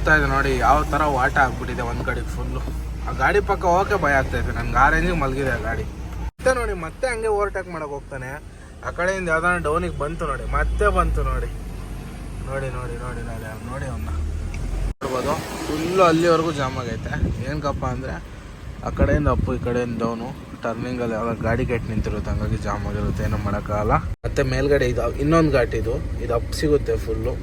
ಆಗ್ತಾ ಇದೆ ನೋಡಿ, ಯಾವ ತರ ವಾಟ ಆಗ್ಬಿಟ್ಟಿದೆ ಒಂದ್ ಕಡೆ ಫುಲ್ಲು ಆ ಗಾಡಿ ಪಕ್ಕ ಹೋಗಕ್ಕೆ ಭಯ ಆಗ್ತಾ ಇದೆ, ನನ್ಗೆ ಆ ಮಲಗಿದೆ ಆ ಗಾಡಿ. ಮತ್ತೆ ನೋಡಿ, ಮತ್ತೆ ಹಂಗೆ ಓವರ್ಟೇಕ್ ಮಾಡಕ್ ಹೋಗ್ತಾನೆ. ಆ ಕಡೆಯಿಂದ ಯಾವ್ದಾನ ಡೌನಿಗೆ ಬಂತು ನೋಡಿ, ಮತ್ತೆ ಬಂತು ನೋಡಿ. ನೋಡಿ ನೋಡಿ ನೋಡಿ ನೋಡಿ ನೋಡಿ ಅವನ್ನ ನೋಡ್ಬೋದು ಫುಲ್ಲು ಅಲ್ಲಿವರೆಗೂ ಜಾಮ್ ಆಗೈತೆ. ಏನಕ್ಕಪ್ಪ ಅಂದರೆ, ಆ ಕಡೆಯಿಂದ ಅಪ್ಪು ಈ ಕಡೆಯಿಂದ ಡೌನು ಟರ್ನಿಂಗಲ್ಲಿ ಯಾವಾಗ ಗಾಡಿ ಕೆಟ್ಟು ನಿಂತಿರುತ್ತೆ, ಹಂಗಾಗಿ ಜಾಮ್ ಆಗಿರುತ್ತೆ, ಏನೂ ಮಾಡೋಕ್ಕಾಗಲ್ಲ. ಮತ್ತೆ ಮೇಲ್ಗಡೆ ಇದು ಇನ್ನೊಂದು ಘಾಟ್ ಇದು ಇದು ಅಪ್ ಸಿಗುತ್ತೆ ಫುಲ್ಲು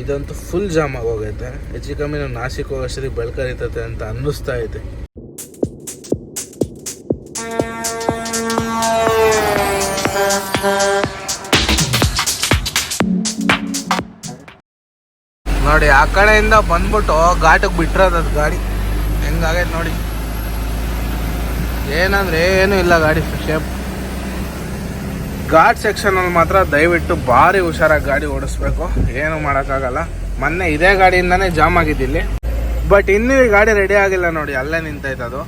ಇದಂತೂ ಫುಲ್ ಜಾಮ್ ಆಗೋಗೈತೆ. ಹೆಚ್ಚು ಕಮ್ಮಿ ನಾವು ನಾಸಿಕ್ ಹೋಗೋಷ್ಟರಿಗೆ ಬೆಳ್ಕರಿತೈತೆ ಅಂತ ಅನ್ನಿಸ್ತಾ ಐತೆ. ನೋಡಿ, ಆ ಕಡೆಯಿಂದ ಬಂದ್ಬಿಟ್ಟು ಘಾಟಕ್ಕೆ ಬಿಟ್ಟಿರೋದು ಗಾಡಿ. ಹೆಂಗಾಗೈತೆ ನೋಡಿ. ಏನಂದ್ರೆ ಏನೂ ಇಲ್ಲ ಗಾಡಿ ಶೇಪ್ ಘಾಟ್ ಸೆಕ್ಷನಲ್ಲಿ ಮಾತ್ರ ದಯವಿಟ್ಟು ಭಾರಿ ಹುಷಾರಾಗಿ ಗಾಡಿ ಓಡಿಸ್ಬೇಕು. ಏನು ಮಾಡೋಕ್ಕಾಗಲ್ಲ. ಮೊನ್ನೆ ಇದೇ ಗಾಡಿಯಿಂದಾನೇ ಜಾಮ್ ಆಗಿದ್ದಿಲ್ಲಿ ಬಟ್ ಇನ್ನೂ ಈ ಗಾಡಿ ರೆಡಿ ಆಗಿಲ್ಲ ನೋಡಿ, ಅಲ್ಲೇ ನಿಂತೈತೆ ಅದು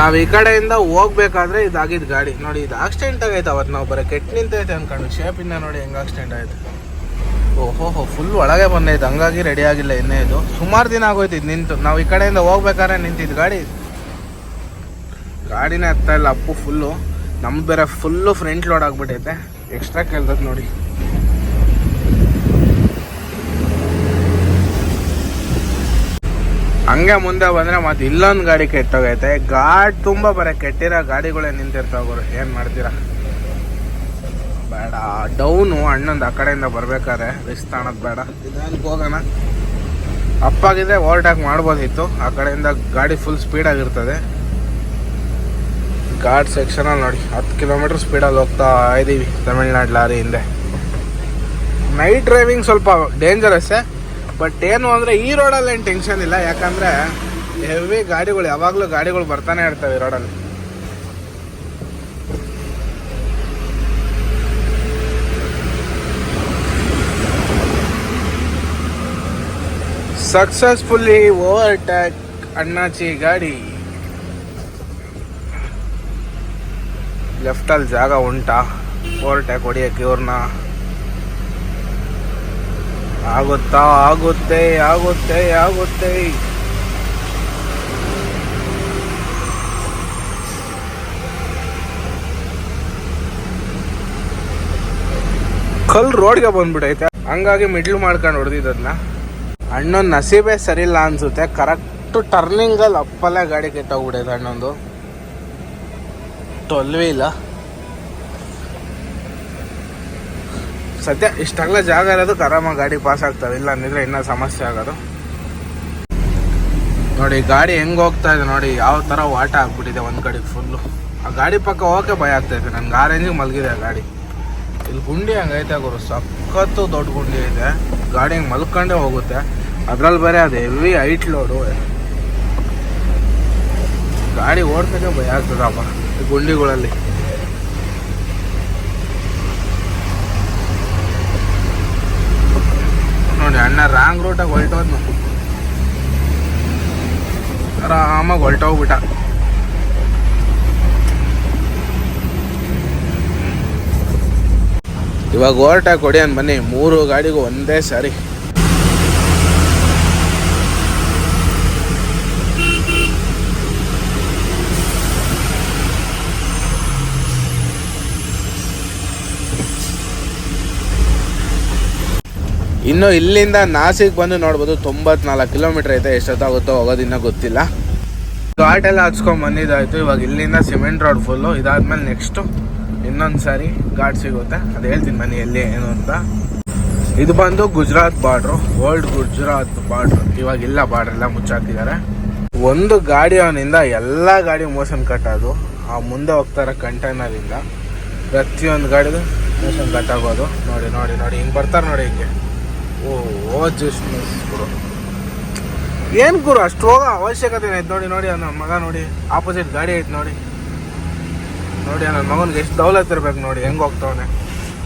ನಾವು ಈ ಕಡೆಯಿಂದ ಹೋಗ್ಬೇಕಾದ್ರೆ ಇದಾಗಿದ್ದು ಗಾಡಿ. ನೋಡಿ, ಇದು ಆಕ್ಸಿಡೆಂಟ್ ಆಗೈತೆ ಅವತ್ತು ನಾವು ಬರೀ. ಕೆಟ್ಟು ನಿಂತೈತೆ ಅನ್ಕೊಂಡು. ಶೇಪಿಂದ ನೋಡಿ ಹೆಂಗೆ ಆಕ್ಸಿಡೆಂಟ್ ಆಯಿತು. ಓಹೋ ಹೋ ಫುಲ್ ಒಳಗೆ ಬಂದೈತೆ. ಹಂಗಾಗಿ ರೆಡಿ ಆಗಿಲ್ಲ ಇನ್ನೇ ಇದು. ಸುಮಾರು ದಿನ ಆಗೋಯ್ತು ಇದು ನಿಂತು. ನಾವು ಈ ಕಡೆಯಿಂದ ಹೋಗ್ಬೇಕಾದ್ರೆ ನಿಂತಿದ್ದು ಗಾಡಿ. ಗಾಡಿನೇ ಹತ್ತಾ ಇಲ್ಲ, ಅಪ್ಪು ಫುಲ್ಲು ನಮ್ದು ಬೇರೆ ಫುಲ್ಲು ಫ್ರಂಟ್ ಲೋಡ್ ಆಗ್ಬಿಟ್ಟೈತೆ ಎಕ್ಸ್ಟ್ರಾ ಕೇಳ್ದತ್ ನೋಡಿ. ಹಂಗೆ ಮುಂದೆ ಬಂದ್ರೆ ಮತ್ತೆ ಇಲ್ಲೊಂದು ಗಾಡಿ ಕೆಟ್ಟೋಗೈತೆ. ಗಾಡ್ ತುಂಬಾ ಬರೀ ಕೆಟ್ಟಿರೋ ಗಾಡಿಗಳೇ ನಿಂತಿರ್ತಾವ್ರು ಏನು ಮಾಡ್ತೀರಾ? ಬೇಡ. ಡೌನು ಅಣ್ಣಂದು ಆ ಕಡೆಯಿಂದ ಬರ್ಬೇಕಾದ್ರೆ ರಿಸ್ಕ್ ತಾಣದ್ ಬೇಡ. ಇದ್ರಲ್ಲಿ ಹೋಗೋಣ. ಅಪ್ಪಾಗಿದ್ರೆ ಓವರ್ಟೇಕ್ ಮಾಡ್ಬೋದಿತ್ತು. ಆ ಕಡೆಯಿಂದ ಗಾಡಿ ಫುಲ್ ಸ್ಪೀಡಾಗಿರ್ತದೆ ಘಾಟ್ ಸೆಕ್ಷನಲ್ಲಿ ನೋಡಿ. ಹತ್ತು ಕಿಲೋಮೀಟರ್ ಸ್ಪೀಡಲ್ಲಿ ಹೋಗ್ತಾ ಇದ್ದೀವಿ ತಮಿಳ್ನಾಡು ಲಾರಿ ಹಿಂದೆ. ನೈಟ್ ಡ್ರೈವಿಂಗ್ ಸ್ವಲ್ಪ ಡೇಂಜರಸ್ಸೇ ಬಟ್ ಏನು ಅಂದರೆ ಈ ರೋಡಲ್ಲಿ ಏನು ಟೆನ್ಷನ್ ಇಲ್ಲ. ಯಾಕಂದರೆ ಹೆವಿ ಗಾಡಿಗಳು, ಯಾವಾಗಲೂ ಗಾಡಿಗಳು ಬರ್ತಾನೆ ಇರ್ತವೆ ಈ ರೋಡಲ್ಲಿ ಸಕ್ಸಸ್ಫುಲ್ಲಿ ಓವರ್ಟ್ಯಾಕ್ ಅಣ್ಣಾಚಿ ಗಾಡಿ ಲೆಫ್ಟಲ್ಲಿ ಜಾಗ ಉಂಟಾ. ಓವರ್ಟೇಕ್ ಹೊಡಿಯಕ್ಕೆ ಇವ್ರನ್ನ ಆಗುತ್ತಾ? ಆಗುತ್ತೆ ಆಗುತ್ತೆ ಆಗುತ್ತೆ. ಕಲ್ ರೋಡ್ಗೆ ಬಂದ್ಬಿಟ್ಟೈತೆ ಹಂಗಾಗಿ ಮಿಡ್ಲ್ ಮಾಡ್ಕೊಂಡು ಹೊಡೆದಿದ್ದನ್ನ ಅಣ್ಣನ ನಸೀಬೇ ಸರಿಯಿಲ್ಲ ಅನ್ಸುತ್ತೆ. ಕರೆಕ್ಟ್ ಟರ್ನಿಂಗಲ್ಲಿ ಅಪ್ಪಲ್ಲೇ ಗಾಡಿ ಕೆಟ್ಟೋಗ್ಬಿಟ್ಟೈತೆ ಅಣ್ಣಂದು. ತೊಲ್ವೇ ಇಲ್ಲ. ಸದ್ಯ ಇಷ್ಟಾಗಲ ಜಾಗ ಇರೋದಕ್ಕೆ ಆರಾಮಾಗಿ ಗಾಡಿ ಪಾಸ್ ಆಗ್ತದೆ ಇಲ್ಲ ಅಂದಿದ್ರೆ ಇನ್ನೂ ಸಮಸ್ಯೆ ಆಗೋದು. ನೋಡಿ, ಗಾಡಿ ಹೆಂಗ್ ಹೋಗ್ತಾ ಇದೆ ನೋಡಿ, ಯಾವ ತರ ವಾಟ ಆಗ್ಬಿಟ್ಟಿದೆ ಒಂದು ಕಡೆ ಫುಲ್ಲು ಆ ಗಾಡಿ ಪಕ್ಕ ಹೋಗಕ್ಕೆ ಭಯ ಇದೆ. ನನ್ಗೆ ಆ ರೇಂಜಿಗೆ ಮಲಗಿದೆ ಆ ಗಾಡಿ. ಇಲ್ಲಿ ಗುಂಡಿ ಹಂಗೈತೆ ಗುರು? ಸಖತ್ತು ದೊಡ್ಡ ಗುಂಡಿ ಇದೆ. ಗಾಡಿ ಹಿಂಗೆ ಮಲ್ಕೊಂಡೇ ಹೋಗುತ್ತೆ. ಅದ್ರಲ್ಲಿ ಬರೀ ಅದು ಹೆವಿ ಹೈಟ್ ಲೋಡು ಗಾಡಿ ಓಡ್ಸಕ್ಕೆ ಭಯ ಆಗ್ತದಪ್ಪ. ಗುಂಡಿಗಳಲ್ಲಿ. ನೋಡಿ, ಅಣ್ಣ ರಾಂಗ್ ರೂಟಾಗಿ ಹೊಲ್ಟೋದ್ನು ಆರಾಮಾಗಿ ಹೊಲ್ಟೋಗ್ಬಿಟ್ಟ ಇವಾಗ ಓವರ್ಟೇಕ್ ಹೊಡಿಯನ್ ಬನ್ನಿ. ಮೂರು ಗಾಡಿಗೂ ಒಂದೇ ಸಾರಿ. ಇನ್ನು ಇಲ್ಲಿಂದ ನಾಸಿಕ್ ಬಂದು ನೋಡ್ಬೋದು, ತೊಂಬತ್ನಾಲ್ಕು ಕಿಲೋಮೀಟರ್ ಐತೆ, ಎಷ್ಟೊತ್ತಾಗುತ್ತೋ ಹೋಗೋದಿನ್ನ ಗೊತ್ತಿಲ್ಲ. ಘಾಟ್ ಎಲ್ಲ ಹಚ್ಕೊಂಡ್ ಬಂದಿದ್ದಾಯ್ತು, ಇವಾಗ ಇಲ್ಲಿಂದ ಸಿಮೆಂಟ್ ರೋಡ್ ಫುಲ್ಲು. ಇದಾದ್ಮೇಲೆ ನೆಕ್ಸ್ಟು ಇನ್ನೊಂದು ಸಾರಿ ಘಾಟ್ ಸಿಗುತ್ತೆ. ಅದು ಹೇಳ್ತೀನಿ ಮನೆ ಎಲ್ಲಿ ಏನು ಅಂತ. ಇದು ಬಂದು Gujarat border old Gujarat border. ಇವಾಗ ಇಲ್ಲ ಬಾರ್ಡ್ರ್, ಎಲ್ಲ ಮುಚ್ಚಾಕಿದ್ದಾರೆ ಒಂದು ಗಾಡಿ ಅವನಿಂದ ಎಲ್ಲ ಗಾಡಿ ಮೋಷನ್ ಕಟ್ಟೋದು ಆ ಮುಂದೆ ಹೋಗ್ತಾರ ಕಂಟೈನರಿಂದ ಪ್ರತಿಯೊಂದು ಗಾಡಿದು ಮೋಷನ್ ಕಟ್ ಆಗೋದು. ನೋಡಿ ನೋಡಿ ನೋಡಿ, ಹಿಂಗೆ ಬರ್ತಾರೆ ನೋಡಿ ಹಿಂಗೆ. ಓ ಗುರು. ಏನು ಗುರು, ಅಷ್ಟು ಹೋಗೋ ಅವಶ್ಯಕತೆ ಐತೆ ನೋಡಿ ನೋಡಿ ನನ್ನ ಮಗ ನೋಡಿ ಆಪೋಸಿಟ್ ಗಾಡಿ ಐತೆ ನೋಡಿ. ನೋಡಿ ನನ್ನ ಮಗನಿಗೆ ಎಷ್ಟು ದೌಲತ್ ಇರ್ಬೇಕು ನೋಡಿ, ಹೆಂಗೆ ಹೋಗ್ತಾವನೆ.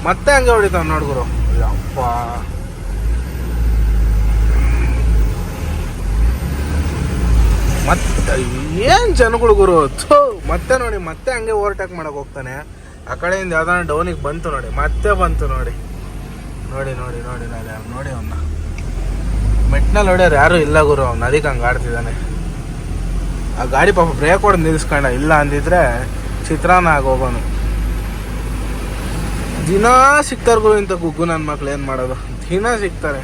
ಮತ್ತೆ ಹಂಗೆ ಹೊಡಿತಾವ ನೋಡಿ ಗುರು. ಅಪ್ಪ ಮತ್ತೆ, ಏನು ಜನಗಳು ಗುರು? ಮತ್ತೆ ನೋಡಿ, ಮತ್ತೆ ಹಂಗೆ ಓವರ್ಟೇಕ್ ಮಾಡೋಕೆ ಹೋಗ್ತಾನೆ. ಆ ಕಡೆಯಿಂದ ಯಾವ್ದಾನ ಡೌನಿಗೆ ಬಂತು ನೋಡಿ, ಮತ್ತೆ ಬಂತು ನೋಡಿ. ನೋಡಿ ನೋಡಿ ನೋಡಿ ನೋಡಿ ಅವ್ನ. ಮೆಟ್ನಲ್ಲಿ ಹೊಡೆಯೋರು ಯಾರು ಇಲ್ಲ ಗುರು, ಅವ್ನು ಅದಕ್ಕೆ ಹಂಗೆ ಆಡ್ತಿದ್ದಾನೆ. ಆ ಗಾಡಿ ಪಾಪ ಬ್ರೇಕ್ ಹೊಡೆದು ನಿಲ್ಲಿಸ್ಕೊಂಡ ಇಲ್ಲ ಅಂದಿದ್ರೆ ಚಿತ್ರಾನ್ನ ಆಗೋಗೋನು ದಿನ ಸಿಗ್ತಾರೆ ಗುರು ಇಂಥ ಗುಗ್ಗು ನನ್ನ ಮಕ್ಳು ಏನು ಮಾಡೋದು? ದಿನ ಸಿಗ್ತಾರೆ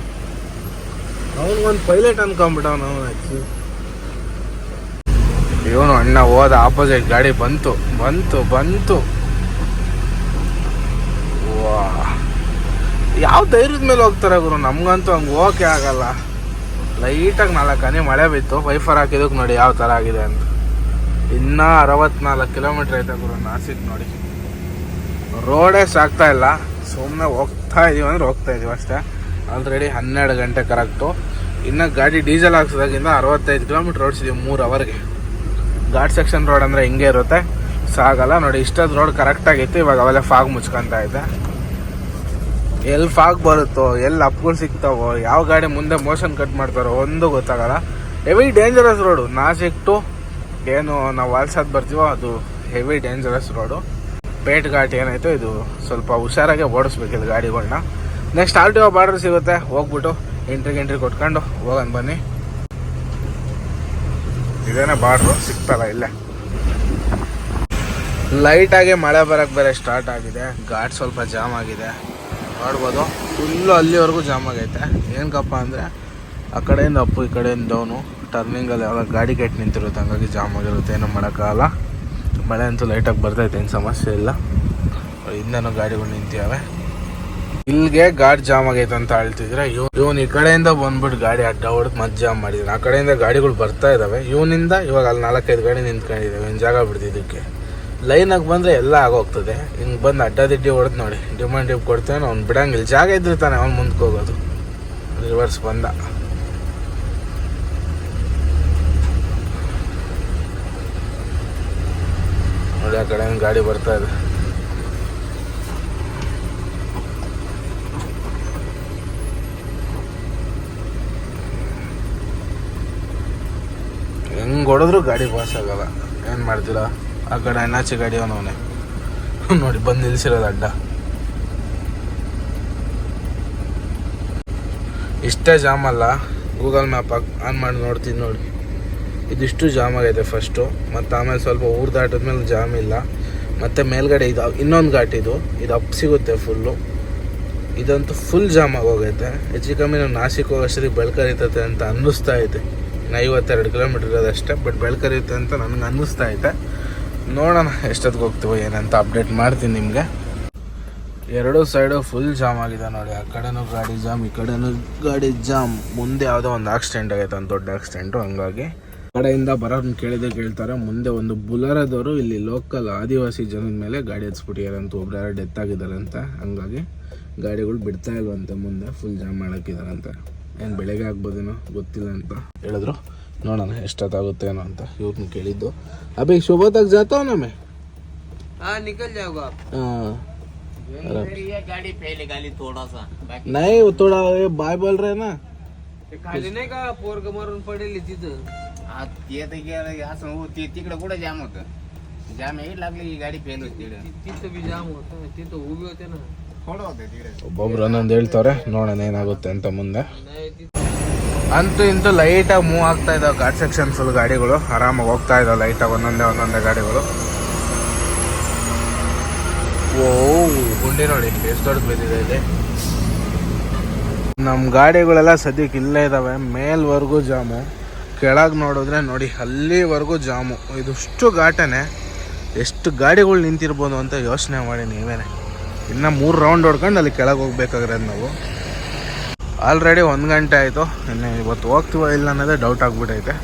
ಅವನಿಗೊಂದು ಪೈಲಟ್ ಅನ್ಕೊಂಬಿಟ್ಟವನು ಅವನು ಇವನು ಅಣ್ಣ ಹೋದ ಆಪೋಸಿಟ್ ಗಾಡಿ ಬಂತು ಬಂತು ಬಂತು ವಾ ಯಾವ ಧೈರ್ಯದ ಮೇಲೆ ಹೋಗ್ತಾರೆ ಗುರು? ನಮ್ಗಂತೂ ಹಂಗೆ ಹೋಗಕ್ಕೆ ಆಗಲ್ಲ. ಲೈಟಾಗಿ ನಾಲ್ಕು ಹನಿ ಮಳೆ ಬಿತ್ತು. ವೈಫರ್ ಹಾಕಿದಕ್ಕೆ ನೋಡಿ ಯಾವ ಥರ ಆಗಿದೆ ಅಂತ. ಇನ್ನೂ ಅರವತ್ನಾಲ್ಕು ಕಿಲೋಮೀಟ್ರ್ ಐತೆ ಗುರು ನಾಸಿಕ್ ನೋಡಿ. ರೋಡೇ ಸಾಕ್ತಾ ಇಲ್ಲ. ಸುಮ್ಮನೆ ಹೋಗ್ತಾ ಇದೀವಿ ಅಂದ್ರೆ ಹೋಗ್ತಾ ಇದೀವಿ ಅಷ್ಟೇ. ಆಲ್ರೆಡಿ ಹನ್ನೆರಡು ಗಂಟೆ ಕರೆಕ್ಟು. ಇನ್ನು ಗಾಡಿ ಡೀಸೆಲ್ ಹಾಕ್ಸೋದಾಗಿಂದ ಅರವತ್ತೈದು ಕಿಲೋಮೀಟ್ರ್ ಓಡಿಸಿದೀವಿ ಮೂರು ಅವರ್ಗೆ ಘಾಟ್ ಸೆಕ್ಷನ್ ರೋಡ್ ಅಂದರೆ ಹಿಂಗೆ ಇರುತ್ತೆ. ಸಾಗಲ್ಲ. ನೋಡಿ ಇಷ್ಟೊಂದು ರೋಡ್ ಕರೆಕ್ಟಾಗಿತ್ತು ಇವಾಗ ಅವೆಲ್ಲ ಫಾಗ್ ಮುಚ್ಕೊಂತ ಐತೆ ಎಲ್ಲಿ ಫಾಗ್ ಬರುತ್ತೋ, ಎಲ್ಲಿ ಅಪ್ಗಳು ಸಿಗ್ತಾವೋ, ಯಾವ ಗಾಡಿ ಮುಂದೆ ಮೋಷನ್ ಕಟ್ ಮಾಡ್ತಾರೋ, ಒಂದು ಗೊತ್ತಾಗಲ್ಲ. Heavy dangerous road Nashik to ಏನು, ನಾವು ವಾಲ್ಸಾದ್ ಬರ್ತೀವೋ, ಅದು heavy dangerous road Peth Ghat ಏನಾಯ್ತು, ಇದು ಸ್ವಲ್ಪ ಹುಷಾರಾಗೆ ಓಡಿಸ್ಬೇಕು ಇದು ಗಾಡಿಗಳನ್ನ ನೆಕ್ಸ್ಟ್ ಆರ್ ಟಿ ಬಾರ್ಡರ್ ಸಿಗುತ್ತೆ, ಹೋಗ್ಬಿಟ್ಟು ಎಂಟ್ರಿ ಎಂಟ್ರಿ ಕೊಟ್ಕೊಂಡು ಹೋಗೋಣ ಬನ್ನಿ. ಇದೇನೇ ಬಾರ್ಡ್ರು ಸಿಗ್ತಲ್ಲ ಇಲ್ಲೇ. ಲೈಟಾಗಿ ಮಳೆ ಬರೋಕ್ಕೆ ಬೇರೆ ಸ್ಟಾರ್ಟ್ ಆಗಿದೆ, ಘಾಟ್ ಸ್ವಲ್ಪ ಜಾಮ್ ಆಗಿದೆ. ನೋಡ್ಬೋದು ಫುಲ್ಲು ಅಲ್ಲಿವರೆಗೂ ಜಾಮ್ ಆಗೈತೆ. ಏನಕ್ಕಪ್ಪ ಅಂದರೆ, ಆ ಕಡೆಯಿಂದ ಅಪ್ಪು ಈ ಕಡೆಯಿಂದ ಅವನು ಟರ್ನಿಂಗಲ್ಲಿ ಯಾವಾಗ ಗಾಡಿ ಕೆಟ್ಟು ನಿಂತಿರುತ್ತೆ, ಹಂಗಾಗಿ ಜಾಮ್ ಆಗಿರುತ್ತೆ, ಏನೂ ಮಾಡೋಕ್ಕಾಗಲ್ಲ. ಮಳೆ ಅಂತೂ ಲೈಟಾಗಿ ಬರ್ತೈತೆ ಏನು ಸಮಸ್ಯೆ ಇಲ್ಲ. ಹಿಂದೆನೂ ಗಾಡಿಗಳು ನಿಂತಿವೆ ಇಲ್ಲಿಗೆ ಗಾಡಿ ಜಾಮ್ ಆಗೈತೆ ಅಂತ ಹೇಳ್ತಿದ್ರೆ ಇವ್ ಇವನ್ ಈ ಕಡೆಯಿಂದ ಬಂದ್ಬಿಟ್ಟು ಗಾಡಿ ಅಡ್ಡ ಹೊಡೆದು ಮತ್ತೆ ಜಾಮ್ ಮಾಡಿದ್ರು. ಆ ಕಡೆಯಿಂದ ಗಾಡಿಗಳು ಬರ್ತಾ ಇದಾವೆ. ಇವನಿಂದ ಇವಾಗ ಅಲ್ಲಿ ನಾಲ್ಕೈದು ಗಾಡಿ ನಿಂತ್ಕೊಂಡಿದ್ದಾವೆ ಇನ್ನು ಜಾಗ ಬಿಡ್ತಿದ್ದಕ್ಕೆ ಲೈನಾಗಿ ಬಂದರೆ ಎಲ್ಲ ಆಗೋಗ್ತದೆ. ಹಿಂಗೆ ಬಂದು ಅಡ್ಡದಿಡ್ಡಿ ಹೊಡೆದು ನೋಡಿ. ಡಿಮಾಂಡ್ ಡಿಪ್ ಕೊಡ್ತೇನೆ, ಅವ್ನು ಬಿಡಂಗಿಲ್ಲ. ಜಾಗ ಇದ್ರೆ ತಾನೆ ಅವ್ನು ಮುಂದಕ್ಕೆ ಹೋಗೋದು. ರಿವರ್ಸ್ ಬಂದ. ನೋಡಿ, ಆ ಕಡೆ ಗಾಡಿ ಬರ್ತಾ ಇದೆ. ಹೆಂಗೆ ಹೊಡೆದ್ರು ಗಾಡಿ ಪಾಸ್ ಆಗಲ್ಲ. ಏನು ಮಾಡ್ತೀರಾ? ಆ ಕಡೆ ಅಣ್ಣಾಚಿ ಗಾಡಿ ಅವನವನೇ ನೋಡಿ, ಬಂದು ನಿಲ್ಲಿಸಿರೋದು ಅಡ್ಡ. ಇಷ್ಟೇ ಜಾಮ್ ಅಲ್ಲ, ಗೂಗಲ್ ಮ್ಯಾಪ್ ಆನ್ ಮಾಡಿ ನೋಡ್ತೀನಿ ನೋಡಿ. ಇದಿಷ್ಟು ಜಾಮ್ ಆಗೈತೆ ಫಸ್ಟು ಮತ್ತು ಆಮೇಲೆ ಸ್ವಲ್ಪ ಊರು ದಾಟಿದ್ಮೇಲೆ ಜಾಮ್ ಇಲ್ಲ. ಮತ್ತು ಮೇಲ್ಗಡೆ ಇದು ಇನ್ನೊಂದು ಘಾಟ್ ಇದು. ಇದು ಅಪ್ ಸಿಗುತ್ತೆ ಫುಲ್ಲು ಇದಂತೂ ಫುಲ್ ಜಾಮ್ ಆಗೋಗೈತೆ. ಹೆಚ್ಚು ಕಮ್ಮಿ ನಾವು ನಾಸಿಕ್ ಹೋಗೋಷ್ಟರಿಗೆ ಬೆಳ್ಕರಿತೈತೆ ಅಂತ ಅನ್ನಿಸ್ತಾ ಐತೆ. ಇನ್ನು ಐವತ್ತೆರಡು ಕಿಲೋಮೀಟ್ರ್ ಇರೋದಷ್ಟೇ ಬಟ್ ಬೆಳ್ಕರಿಯುತ್ತೆ ಅಂತ ನನಗೆ ಅನ್ನಿಸ್ತಾ ಐತೆ. ನೋಡೋಣ ಎಷ್ಟೊತ್ತಿಗೆ ಹೋಗ್ತೀವೋ ಏನಂತ ಅಪ್ಡೇಟ್ ಮಾಡ್ತೀನಿ ನಿಮಗೆ. ಎರಡು ಸೈಡು ಫುಲ್ ಜಾಮ್ ಆಗಿದೆ ನೋಡಿ. ಆ ಕಡೆನೂ ಗಾಡಿ ಜಾಮ್ ಈ ಕಡೆನೂ ಗಾಡಿ ಜಾಮ್ ಮುಂದೆ ಯಾವುದೋ ಒಂದು ಆಕ್ಸಿಡೆಂಟ್ ಆಗೈತೆ, ಒಂದು ದೊಡ್ಡ ಆಕ್ಸಿಡೆಂಟು ಹಂಗಾಗಿ. ಕಡೆಯಿಂದ ಬರೋದನ್ನ ಕೇಳಿದೆ ಕೇಳ್ತಾರೆ. ಮುಂದೆ ಒಂದು ಬುಲರದವರು, ಇಲ್ಲಿ ಲೋಕಲ್ ಆದಿವಾಸಿ ಜನದ ಮೇಲೆ ಗಾಡಿ ಹಚ್ಬಿಟ್ಟಿದ್ದಾರೆ ಅಂತ ಒಬ್ರು ಯಾರು ಡೆತ್ ಆಗಿದ್ದಾರೆ ಅಂತ ಹಂಗಾಗಿ ಗಾಡಿಗಳು ಬಿಡ್ತಾ ಇಲ್ವಂತೆ ಮುಂದೆ ಫುಲ್ ಜಾಮ್ ಮಾಡಕ್ಕಿದಾರಂತೆ ಏನು, ಬೆಳಗ್ಗೆ ಆಗ್ಬೋದೇನೋ ಗೊತ್ತಿಲ್ಲ ಅಂತ. ಹೇಳಿದ್ರು. ನೋಡೋಣ ಎಷ್ಟೊತ್ತಾಗುತ್ತೇನೋ ಅಂತ ಇವ್ರನ್ನ ಕೇಳಿದ್ದು ಅಭಿ सुबह तक जाता हो ना मैं हाँ निकल जाओगे आप हाँ ये गाड़ी पहले गाली थोड़ा सा बाकी नहीं वो थोड़ा ये बाय बोल रहे हैं ना खाली नाही का पोरग मारून पडेल तिथं ते तर गेलं असं हो ते तिकडं कुठं जाम होतं जाम हे लागली ही गाडी फेल होती तिकडं तिथं बी जाम होतं तिथं उभी होते ना थोडं होतं तिकडे ಒಬ್ಬೊಬ್ರು ಒಂದೊಂದು ಹೇಳ್ತಾರೆ ನೋಡೋಣ ಏನಾಗುತ್ತೆ ಅಂತ ಮುಂದೆ नाही ಅಂತೂ ಇಂತೂ ಲೈಟಾಗಿ ಮೂವ್ ಆಗ್ತಾ ಇದಾವೆ ಘಾಟ್ ಸೆಕ್ಷನ್ ಫುಲ್ ಗಾಡಿಗಳು. ಆರಾಮಾಗಿ ಹೋಗ್ತಾ ಇದಾವೆ ಲೈಟಾಗಿ ಒಂದೊಂದೇ ಒಂದೊಂದೇ ಗಾಡಿಗಳು. ಓ ಗುಂಡಿ ನೋಡಿ, ಎಷ್ಟು ದೊಡ್ಡ ಬಿದ್ದಿದೆ ಇಲ್ಲಿ. ನಮ್ಮ ಗಾಡಿಗಳೆಲ್ಲ ಸದ್ಯಕ್ಕೆ ಇಲ್ಲೇ ಇದಾವೆ, ಮೇಲ್ವರೆಗೂ ಜಾಮು. ಕೆಳಗೆ ನೋಡಿದ್ರೆ ನೋಡಿ, ಅಲ್ಲಿವರೆಗೂ ಜಾಮು. ಇದಿಷ್ಟು ಘಾಟನೆ. ಎಷ್ಟು ಗಾಡಿಗಳು ನಿಂತಿರ್ಬೋದು ಅಂತ ಯೋಚನೆ ಮಾಡಿ ನೀವೇನೆ. ಇನ್ನು ಮೂರು ರೌಂಡ್ ಹೊಡ್ಕೊಂಡು ಅಲ್ಲಿ ಕೆಳಗೆ ಹೋಗ್ಬೇಕಾಗಿರೋದು ನಾವು. ಆಲ್ರೆಡಿ ಒಂದು ಗಂಟೆ ಆಯಿತು. ಇನ್ನು ಇವತ್ತು ಹೋಗ್ತೀವೋ ಇಲ್ಲ ಅನ್ನೋದೇ ಡೌಟ್ ಆಗಿಬಿಟ್ಟೈತೆ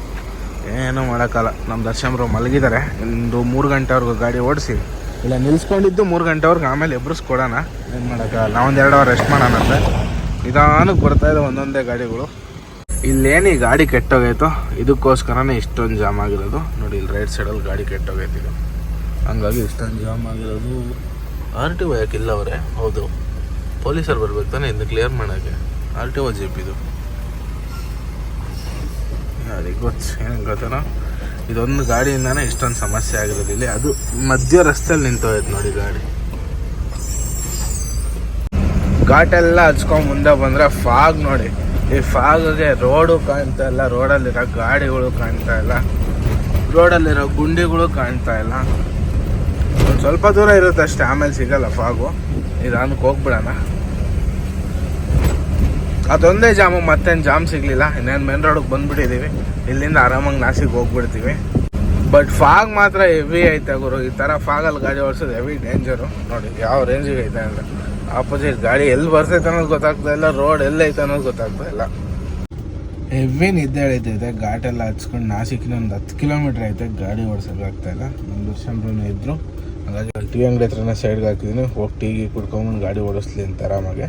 ಏನೂ ಮಾಡೋಕ್ಕಲ್ಲ. ನಮ್ಮ ದರ್ಶನರು ಮಲಗಿದ್ದಾರೆ ಒಂದು ಮೂರು ಗಂಟೆವರೆಗೂ ಗಾಡಿ ಓಡಿಸಿ. ಇಲ್ಲ, ನಿಲ್ಸ್ಕೊಂಡಿದ್ದು ಮೂರು ಗಂಟೆವರೆಗೆ ಆಮೇಲೆ ಎಬ್ರಿಸ್ಕೊಡೋಣ. ಏನು ಮಾಡೋಕ್ಕಲ್ಲ. ನಾವು ಒಂದು ಎರಡು ಅವರ್ ರೆಸ್ಟ್ ಮಾಡೋಣ ಅಂತ. ನಿಧಾನಕ್ಕೆ ಬರ್ತಾಯಿದೆ ಒಂದೊಂದೇ ಗಾಡಿಗಳು. ಇಲ್ಲೇನು ಈ ಗಾಡಿ ಕೆಟ್ಟೋಗೈತೋ? ಇದಕ್ಕೋಸ್ಕರನೇ ಇಷ್ಟೊಂದು ಜಾಮ್ ಆಗಿರೋದು. ನೋಡಿ, ಇಲ್ಲಿ ರೈಟ್ ಸೈಡಲ್ಲಿ ಗಾಡಿ ಕೆಟ್ಟೋಗೈತೆ ಇದು. ಹಂಗಾಗಿ ಇಷ್ಟೊಂದು ಜಾಮ್ ಆಗಿರೋದು. ಆರ್ ಟಿ ಒ ಯಾಕಿಲ್ಲ ಅವರೇ? ಹೌದು. ಪೊಲೀಸರು ಬರ್ಬೇಕು ತಾನೆ? ಇದನ್ನು ಕ್ಲಿಯರ್ ಮಾಡೋಕ್ಕೆ. ಒ ಜೀಪ್ ಇದು. ಯಾರಿಗೆ ಗೊತ್ತು. ಏನು ಗೊತ್ತೇನೋ? ಇದೊಂದು ಗಾಡಿಯಿಂದನೇ ಇಷ್ಟೊಂದು ಸಮಸ್ಯೆ ಆಗಿರೋದು ಇಲ್ಲಿ. ಅದು ಮಧ್ಯ ರಸ್ತೆಯಲ್ಲಿ ನಿಂತೋಯ್ತು ನೋಡಿ ಗಾಡಿ. ಘಾಟೆಲ್ಲ ಹಚ್ಕೊಂಡು ಮುಂದೆ ಬಂದರೆ ಫಾಗ್ ನೋಡಿ. ಈ ಫಾಗ್ಗೆ ರೋಡು ಕಾಣ್ತಾ ಇಲ್ಲ, ರೋಡಲ್ಲಿರೋ ಗಾಡಿಗಳು ಕಾಣ್ತಾ ಇಲ್ಲ. ರೋಡಲ್ಲಿರೋ ಗುಂಡಿಗಳು ಕಾಣ್ತಾ ಇಲ್ಲ. ಒಂದು ಸ್ವಲ್ಪ ದೂರ ಇರುತ್ತೆ ಅಷ್ಟೇ, ಆಮೇಲೆ ಸಿಗಲ್ಲ ಫಾಗು. ಇದು ಹೋಗ್ಬಿಡೋಣ. ಅದೊಂದೇ ಜಾಮು, ಮತ್ತೇನು ಜಾಮ್ ಸಿಗ್ಲಿಲ್ಲ. ಇನ್ನೇನು ಮೇನ್ ರೋಡಿಗೆ ಬಂದ್ಬಿಟ್ಟಿದ್ದೀವಿ ಇಲ್ಲಿಂದ ಆರಾಮಾಗಿ ನಾಸಿಗೆ ಹೋಗ್ಬಿಡ್ತೀವಿ. ಬಟ್ ಫಾಗ್ ಮಾತ್ರ ಹೆವಿ ಐತೆ ಗುರು. ಈ ಥರ ಫಾಗಲ್ಲಿ ಗಾಡಿ ಓಡಿಸೋದು ಹೆವಿ ಡೇಂಜರು ನೋಡಿ, ಯಾವ ರೇಂಜಿಗೆ ಐತೆ ಅಂದರೆ ಆಪೋಸಿಟ್ ಗಾಡಿ ಎಲ್ಲಿ ಬರ್ತೈತೆ ಅನ್ನೋದು ಗೊತ್ತಾಗ್ತಾ ಇಲ್ಲ. ರೋಡ್ ಎಲ್ಲೈತೆ ಅನ್ನೋದು ಗೊತ್ತಾಗ್ತಾ ಇಲ್ಲ. ಹೆವಿ ನಿದ್ದೆ ಎಳಿತೈತೆ ಘಾಟೆಲ್ಲ ಹಚ್ಕೊಂಡು ನಾಸಿಕಿನ ಒಂದು ಹತ್ತು ಕಿಲೋಮೀಟ್ರ್ ಐತೆ. ಗಾಡಿ ಓಡಿಸೋಕ್ಕಾಗ್ತಾ ಇಲ್ಲ. ನಮ್ಮ ದರ್ಶನ್ರು ಇದ್ದರು ಹಾಗಾಗಿ ಟೀ ಅಂಗಡಿ ಹತ್ರನೇ ಸೈಡ್ಗೆ ಹಾಕಿದ್ದೀನಿ ಹೋಗಿ ಟೀ ಗೀ ಕುಡ್ಕೊಂಬಂದು ಗಾಡಿ ಓಡಿಸ್ಲಿ ಅಂತ ಆರಾಮಾಗೆ.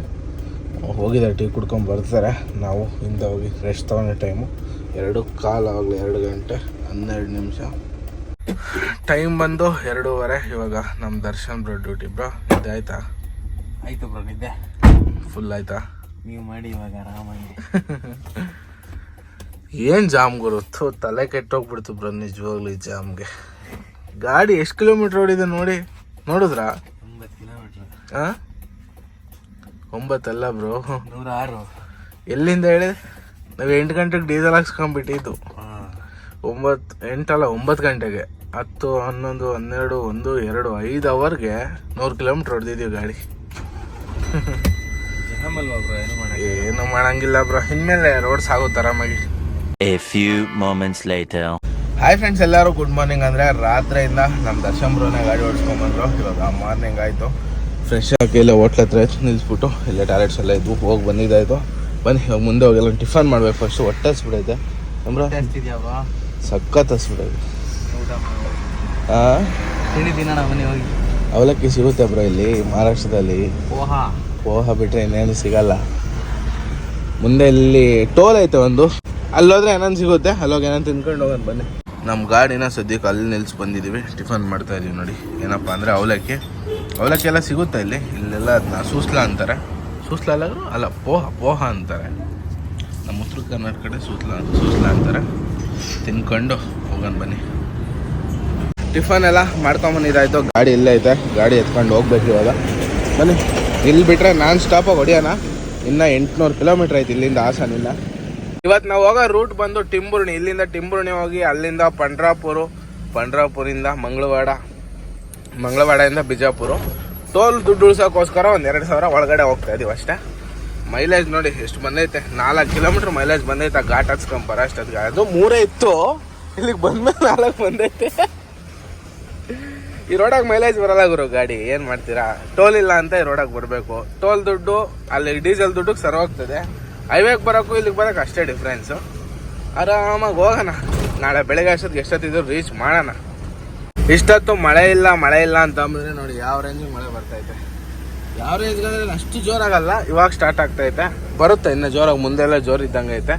ಹೋಗಿದ್ದಾರೆ ಟೀ ಕುಡ್ಕೊಂಡು ಬರ್ತಾರೆ. ನಾವು ಹಿಂದೆ ಹೋಗಿ ರೆಸ್ಟ್ ತೊಗೊಂಡ ಟೈಮು ಎರಡು ಕಾಲು ಆಗಲಿ ಎರಡು ಗಂಟೆ ಹನ್ನೆರಡು ನಿಮಿಷ. ಟೈಮ್ ಬಂದು ಎರಡೂವರೆ ಇವಾಗ ನಮ್ಮ ದರ್ಶನ್ ಬ್ರೋ ಡ್ಯೂಟಿ ಬ್ರೋ. ಆಯ್ತಾ? ಆಯ್ತು ಬ್ರೋ ನಿದ್ದೆ. ಫುಲ್ ಆಯ್ತಾ? ನೀವು ಮಾಡಿ ಇವಾಗ ಆರಾಮಾಗಿ. ಏನು ಜಾಮ್ ಗುರು? ಥು ತಲೆ ಕೆಟ್ಟೋಗ್ಬಿಡ್ತು ಬ್ರೋ ನಿಜವಾಗ್ಲು ಈ ಜಾಮ್ಗೆ. ಗಾಡಿ ಎಷ್ಟು ಕಿಲೋಮೀಟರ್ ಓಡಿದೆ ನೋಡಿ. ನೋಡಿದ್ರಾ? ಕಿಲೋಮೀಟ್ರ್. ಆ? ಒಂಬತ್ತಲ್ಲ ಬ್ರೋ. ನೂರ ಆರು ಎಲ್ಲಿಂದ ಹೇಳಿ? ನಾವು ಎಂಟು ಗಂಟೆಗೆ ಡೀಸೆಲ್ ಹಾಕ್ಸ್ಕೊಂಡ್ಬಿಟ್ಟಿದ್ದು. ಒಂಬತ್ತು ಎಂಟಲ್ಲ ಒಂಬತ್ತು ಗಂಟೆಗೆ. ಹತ್ತು ಹನ್ನೊಂದು ಹನ್ನೆರಡು ಒಂದು ಎರಡು ಐದು ಅವರ್ಗೆ ನೂರು ಕಿಲೋಮೀಟ್ರ್ ಹೊಡೆದಿದ್ದೀವಿ ಗಾಡಿ. ಏನು ಮಾಡಿ ಏನು ಮಾಡಂಗಿಲ್ಲ ಬ್ರೋ. ಇನ್ಮೇಲೆ ರೋಡ್ ಆಗುತ್ತೆ ಆರಾಮಾಗಿ. A few moments later. Hi friends ಎಲ್ಲರೂ ಗುಡ್ ಮಾರ್ನಿಂಗ್ ಅಂದರೆ ರಾತ್ರಿಯಿಂದ ನಮ್ಮ ದರ್ಶನ್ ಬ್ರೋನೇ ಗಾಡಿ ಓಡಿಸ್ಕೊಂಬಂದ್ರು ಇವಾಗ ಮಾರ್ನಿಂಗ್ ಆಯಿತು. ಫ್ರೆಶ್ ಆಗಿ ಎಲ್ಲ ಹೋಟ್ಲ್ ಹತ್ರ ನಿಲ್ಲಿಸ್ಬಿಟ್ಟು ಎಲ್ಲ ಟಾಯ್ಲೆಟ್ಸ್ ಎಲ್ಲ ಇದ್ವು ಹೋಗಿ ಬಂದಿದ್ದಾಯ್ತು. ಬನ್ನಿ ಇವಾಗ ಮುಂದೆ ಹೋಗಿ ಎಲ್ಲ ಟಿಫನ್ ಮಾಡ್ಬೇಕು ಫಸ್ಟ್ ಹೊಟ್ಟೆ ಹಸ್ಬಿಡೈತೆ. ಸಖತ್ ಹಸ್ಬಿಡೈತೆ. ಅವಲಕ್ಕಿ ಸಿಗುತ್ತೆ ಬ್ರೋ ಇಲ್ಲಿ ಮಹಾರಾಷ್ಟ್ರದಲ್ಲಿ. ಓಹಾ ಪೋಹ ಬಿಟ್ರೆ ಇನ್ನೇನು ಸಿಗಲ್ಲ. ಮುಂದೆ ಇಲ್ಲಿ ಟೋಲ್ ಐತೆ ಒಂದು. ಅಲ್ಲೋದ್ರೆ ಏನನ್ ಸಿಗುತ್ತೆ? ಅಲ್ಲೋಗಿ ಏನಂತ ತಿನ್ಕೊಂಡು ಹೋಗೋಣ ಬನ್ನಿ. ನಮ್ಮ ಗಾಡಿನ ಸದ್ಯಕ್ಕೆ ಅಲ್ಲಿ ನಿಲ್ಸಿ ಬಂದಿದ್ದೀವಿ ಟಿಫನ್ ಮಾಡ್ತಾ ಇದೀವಿ ನೋಡಿ. ಏನಪ್ಪ ಅಂದರೆ ಅವಲಕ್ಕಿ. ಅವಲಕ್ಕಿ ಎಲ್ಲ ಸಿಗುತ್ತೆ ಇಲ್ಲಿ? ಇಲ್ಲೆಲ್ಲ ಅದನ್ನ ಸೂಸ್ಲ ಅಂತಾರೆ. ಸೂಸ್ಲ ಅಲ್ಲಾದ್ರು? ಅಲ್ಲ, ಪೋಹ ಪೋಹ ಅಂತಾರೆ. ನಮ್ಮ ಉತ್ತರ ಕರ್ನಾಟಕ ಕಡೆ ಸೂಸ್ಲ ಸೂಸ್ಲ ಅಂತಾರೆ. ತಿನ್ಕೊಂಡು ಹೋಗೋಣ ಬನ್ನಿ. ಟಿಫನ್ ಎಲ್ಲ ಮಾಡ್ಕೊಂಬಂದಿದ್ದಾಯ್ತು ಗಾಡಿ ಇಲ್ಲೇ ಐತೆ. ಗಾಡಿ ಎತ್ಕೊಂಡು ಹೋಗ್ಬೇಕು ಇವಾಗ. ಬನ್ನಿ. ಇಲ್ಲಿ ಬಿಟ್ರೆ ನಾನ್ ಸ್ಟಾಪಾಗಿ ಹೊಡಿಯೋಣ ಇನ್ನು ಎಂಟುನೂರು ಕಿಲೋಮೀಟ್ರ್ ಐತೆ ಇಲ್ಲಿಂದ ಹಾಸನಿಂದ ಇವತ್ತು ನಾವು ಹೋಗೋ ರೂಟ್ ಬಂದು ಟಿಂಬುರ್ಣಿ. ಇಲ್ಲಿಂದ ಟಿಂಬುರ್ಣಿ ಹೋಗಿ ಅಲ್ಲಿಂದ ಪಂಡ್ರಾಪುರು, ಪಂಡ್ರಾಪುರಿಂದ ಮಂಗಳವಾಡ ಮಂಗಳವಾಡದಿಂದ ಬಿಜಾಪುರ. ಟೋಲ್ ದುಡ್ಡು ಉಳಿಸೋಕ್ಕೋಸ್ಕರ ಒಂದು ಎರಡು ಸಾವಿರ ಒಳಗಡೆ ಹೋಗ್ತಾ ಇದೀವಿ ಅಷ್ಟೇ. ಮೈಲೇಜ್ ನೋಡಿ ಎಷ್ಟು ಬಂದೈತೆ? ನಾಲ್ಕು ಕಿಲೋಮೀಟ್ರ್ ಮೈಲೇಜ್ ಬಂದೈತೆ, ಆ ಘಾಟ್ ಹಚ್ಕೊಂಬರ ಅಷ್ಟೊತ್ತಿಗೆ. ಅದು ಮೂರೇ ಇತ್ತು. ಇಲ್ಲಿಗೆ ಬಂದ್ಮೇಲೆ ನಾಲ್ಕು ಬಂದೈತೆ. ಈ ರೋಡಾಗ ಮೈಲೇಜ್ ಬರಲ್ಲ ಗುರು ಗಾಡಿ. ಏನು ಮಾಡ್ತೀರಾ? ಟೋಲ್ ಇಲ್ಲ ಅಂತ ಈ ರೋಡಾಗ ಬರಬೇಕು. ಟೋಲ್ ದುಡ್ಡು, ಅಲ್ಲಿ ಡೀಸೆಲ್ ದುಡ್ಡು ಸರಿ ಹೋಗ್ತದೆ. ಹೈವೇಗೆ ಬರೋಕ್ಕೂ ಇಲ್ಲಿಗೆ ಬರೋಕ್ಕೆ ಅಷ್ಟೇ ಡಿಫ್ರೆನ್ಸು ಆರಾಮಾಗಿ ಹೋಗೋಣ. ನಾಳೆ ಬೆಳಗ್ಗೆ ಅಷ್ಟೊತ್ತಿಗೆ ಎಷ್ಟೊತ್ತಿದ್ರು ರೀಚ್ ಮಾಡೋಣ. ಇಷ್ಟೊತ್ತು ಮಳೆ ಇಲ್ಲ ಮಳೆ ಇಲ್ಲ ಅಂತ ಅಂದ್ರೆ ನೋಡಿ ಯಾವ ರೇಂಜಿಗೆ ಮಳೆ ಬರ್ತೈತೆ ಯಾವ ಅಂದ್ರೆ ಅಷ್ಟು ಜೋರಾಗಲ್ಲ, ಇವಾಗ ಸ್ಟಾರ್ಟ್ ಆಗ್ತೈತೆ ಬರುತ್ತೆ, ಇನ್ನು ಜೋರಾಗಿ ಮುಂದೆಲ್ಲ ಜೋರು ಇದ್ದಂಗೆ ಐತೆ.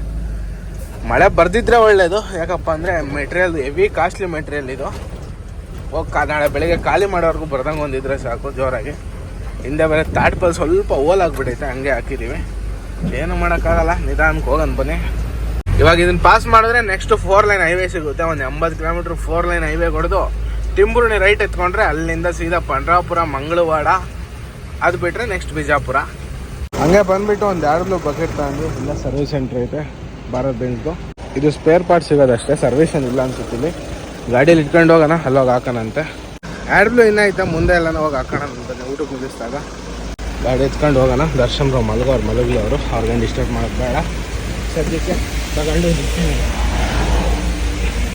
ಮಳೆ ಬರ್ದಿದ್ರೆ ಒಳ್ಳೇದು, ಯಾಕಪ್ಪ ಅಂದರೆ ಮೆಟೀರಿಯಲ್ ಹೆವಿ ಕಾಸ್ಟ್ಲಿ ಮೆಟೀರಿಯಲ್ ಇದು. ಹೋಗಿ ನಾಳೆ ಬೆಳಿಗ್ಗೆ ಖಾಲಿ ಮಾಡೋವರೆಗೂ ಬರ್ದಂಗೆ ಒಂದಿದ್ರೆ ಸಾಕು ಜೋರಾಗಿ. ಹಿಂದೆ ಬೇರೆ ತಾಟ್ಪಲ್ ಸ್ವಲ್ಪ ಓಲಾಗ್ಬಿಟ್ಟೈತೆ ಹಂಗೆ ಹಾಕಿದ್ದೀವಿ ಏನು ಮಾಡೋಕ್ಕಾಗಲ್ಲ, ನಿಧಾನಕ್ಕೆ ಹೋಗೋಣ ಬನ್ನಿ. ಇವಾಗ ಇದನ್ನ ಪಾಸ್ ಮಾಡಿದ್ರೆ ನೆಕ್ಸ್ಟ್ ಫೋರ್ ಲೈನ್ ಹೈವೇ ಸಿಗುತ್ತೆ, ಒಂದು ಎಂಬತ್ತು ಕಿಲೋಮೀಟ್ರ್ ಫೋರ್ ಲೈನ್ ಹೈವೇ ಹೊಡೆದು ಟಿಂಬುರ್ಣಿ ರೈಟ್ ಎತ್ಕೊಂಡ್ರೆ ಅಲ್ಲಿಂದ ಸೀದಾ ಪಂಡ್ರಾಪುರ, ಮಂಗಳವಾಡ. ಅದು ಬಿಟ್ಟರೆ ನೆಕ್ಸ್ಟ್ ಬಿಜಾಪುರ. ಹಂಗೆ ಬಂದ್ಬಿಟ್ಟು ಒಂದು ಎರಡು ಬಕೆಟ್ ತಗೊಂಡು ಇಲ್ಲ ಸರ್ವಿಸ್ ಸೆಂಟ್ರ್ ಐತೆ, ಭಾರತ್ ಬೆಂಚ್ದು ಇದು ಸ್ಪೇರ್ ಪಾರ್ಟ್ ಸಿಗೋದಷ್ಟೇ ಸರ್ವಿಸ್ ಏನಿಲ್ಲ ಅನ್ಸುತ್ತೆ ಇಲ್ಲಿ. ಇಟ್ಕೊಂಡು ಹೋಗೋಣ, ಅಲ್ಲೋಗಿ ಹಾಕೋಣಂತೆ. ಆ್ಯಡ್ಬ್ಲು ಇನ್ನೈತೆ ಮುಂದೆ ಎಲ್ಲ ಹೋಗಿ ಹಾಕೋಣ ಅಂತ ಊಟಕ್ಕೆ ಮುಗಿಸಿದಾಗ. ಗಾಡಿ ಎತ್ಕೊಂಡು ಹೋಗೋಣ, ದರ್ಶನ್ ರಾವ್ ಮಲಗೋ ಅವ್ರು ಮಲಗಿ ಅವರು ಅವ್ರಿಗೆ ಡಿಸ್ಟರ್ಬ್ ಮಾಡೋದು ಬೇಡ. ಸದ್ಯಕ್ಕೆ ತಗೊಂಡು.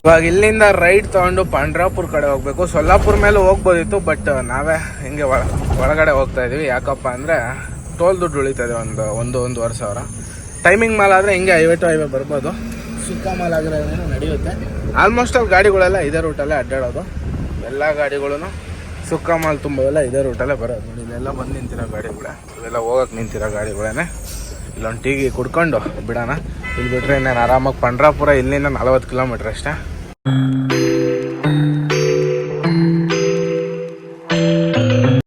ಇವಾಗ ಇಲ್ಲಿಂದ ರೈಟ್ ತಗೊಂಡು ಪಾಂಡ್ರಾಪುರ ಕಡೆ ಹೋಗ್ಬೇಕು. ಸೊಲ್ಲಾಪುರ ಮೇಲೆ ಹೋಗ್ಬೋದಿತ್ತು ಬಟ್ ನಾವೇ ಹಿಂಗೆ ಒಳ ಒಳಗಡೆ ಹೋಗ್ತಾ ಇದೀವಿ. ಯಾಕಪ್ಪ ಅಂದ್ರೆ ಟೋಲ್ ದುಡ್ಡು ಉಳಿತದೆ ಒಂದು ಒಂದು ಒಂದೂವರೆ ಸಾವಿರ. ಟೈಮಿಂಗ್ ಮಾಲ್ ಆದರೆ ಹಿಂಗೆ ಹೈವೇ ಟು ಹೈವೇ ಬರ್ಬೋದು. ಸುಕ್ಕ ಮಾಲ್ ಆಗಿರೋದ್ರಿಂದ ನಡೆಯುತ್ತೆ. ಆಲ್ಮೋಸ್ಟ್ ಅಲ್ಲಿ ಗಾಡಿಗಳೆಲ್ಲ ಇದೇ ರೂಟಲ್ಲೇ ಅಡ್ಡಾಡೋದು. ಎಲ್ಲ ಗಾಡಿಗಳು ಸುಕ್ಕ ಮಾಲ್ ತುಂಬೋದೆಲ್ಲ ಇದೇ ರೂಟಲ್ಲೇ ಬರೋದು. ನೋಡಿ ಇಲ್ಲೆಲ್ಲ ಬಂದು ನಿಂತಿರೋ ಗಾಡಿಗಳೇ. ಇವೆಲ್ಲ ಹೋಗಕ್ಕೆ ನಿಂತಿರೋ ಗಾಡಿಗಳೇನೆ. ಇಲ್ಲೊಂದು ಟೀಗಿ ಕುಡ್ಕೊಂಡು ಬಿಡೋಣ. ಇಲ್ಲಿ ಬಿಟ್ರೆ ನಾನು ಆರಾಮಾಗಿ ಪಂಡ್ರಾಪುರ ಇಲ್ಲಿಂದ ನಲವತ್ತು ಕಿಲೋಮೀಟ್ರ್ ಅಷ್ಟೇ.